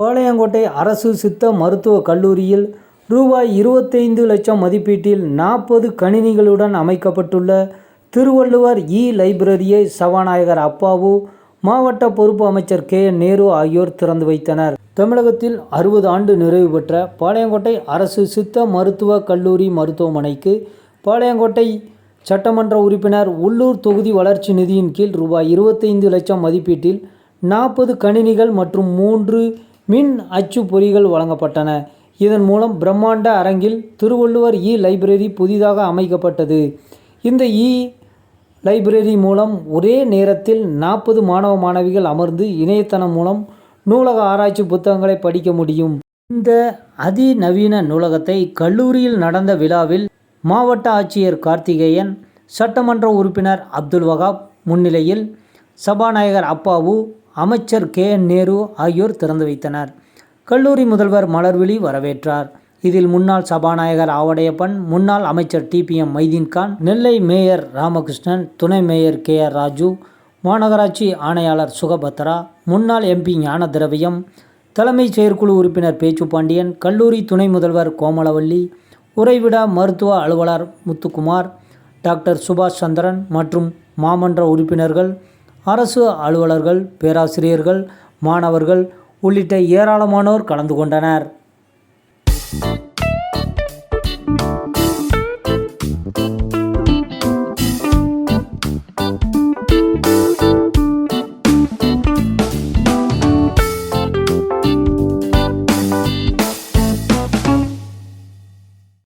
பாளையங்கோட்டை அரசு சித்த மருத்துவக் கல்லூரியில் ரூபாய் இருபத்தைந்து லட்சம் மதிப்பீட்டில் நாற்பது கணினிகளுடன் அமைக்கப்பட்டுள்ள திருவள்ளுவர் இ லைப்ரரியை சபாநாயகர் அப்பாவு மாவட்ட பொறுப்பு அமைச்சர் கே. என் நேரு ஆகியோர் திறந்து வைத்தனர். தமிழகத்தில் அறுபது ஆண்டு நிறைவு பெற்ற பாளையங்கோட்டை அரசு சித்த மருத்துவக் கல்லூரி மருத்துவமனைக்கு பாளையங்கோட்டை சட்டமன்ற உறுப்பினர் உள்ளூர் தொகுதி வளர்ச்சி நிதியின் கீழ் ரூபாய் இருபத்தைந்து லட்சம் மதிப்பீட்டில் நாற்பது கணினிகள் மற்றும் மூன்று மின் அச்சு பொறிகள் வழங்கப்பட்டன. இதன் மூலம் பிரம்மாண்ட அரங்கில் திருவள்ளுவர் இ லைப்ரரி புதிதாக அமைக்கப்பட்டது. இந்த இ லைப்ரரி மூலம் ஒரே நேரத்தில் நாற்பது மாணவ மாணவிகள் அமர்ந்து இணையதளம் மூலம் நூலக ஆராய்ச்சி புத்தகங்களை படிக்க முடியும். இந்த அதிநவீன நூலகத்தை கல்லூரியில் நடந்த விழாவில் மாவட்ட ஆட்சியர் கார்த்திகேயன் சட்டமன்ற உறுப்பினர் அப்துல் வகாப் முன்னிலையில் சபாநாயகர் அப்பாவு அமைச்சர் கே. என். நேரு ஆகியோர் திறந்து வைத்தனர். கல்லூரி முதல்வர் மலர்விழி வரவேற்றார். இதில் முன்னாள் சபாநாயகர் ஆவடையப்பன் முன்னாள் அமைச்சர் டிபிஎம் மைதீன்கான் நெல்லை மேயர் ராமகிருஷ்ணன் துணை மேயர் கே. ஆர். ராஜு மாநகராட்சி ஆணையாளர் சுகபத்ரா முன்னாள் எம்பி ஞான திரவியம் தலைமை செயற்குழு உறுப்பினர் பேச்சு பாண்டியன் கல்லூரி துணை முதல்வர் கோமலவல்லி உறைவிட மருத்துவ அலுவலர் முத்துக்குமார் டாக்டர் சுபாஷ் சந்திரன் மற்றும் மாமன்ற உறுப்பினர்கள் அரசு அலுவலர்கள் பேராசிரியர்கள் மாணவர்கள் உள்ளிட்ட ஏராளமானோர் கலந்து கொண்டனர்.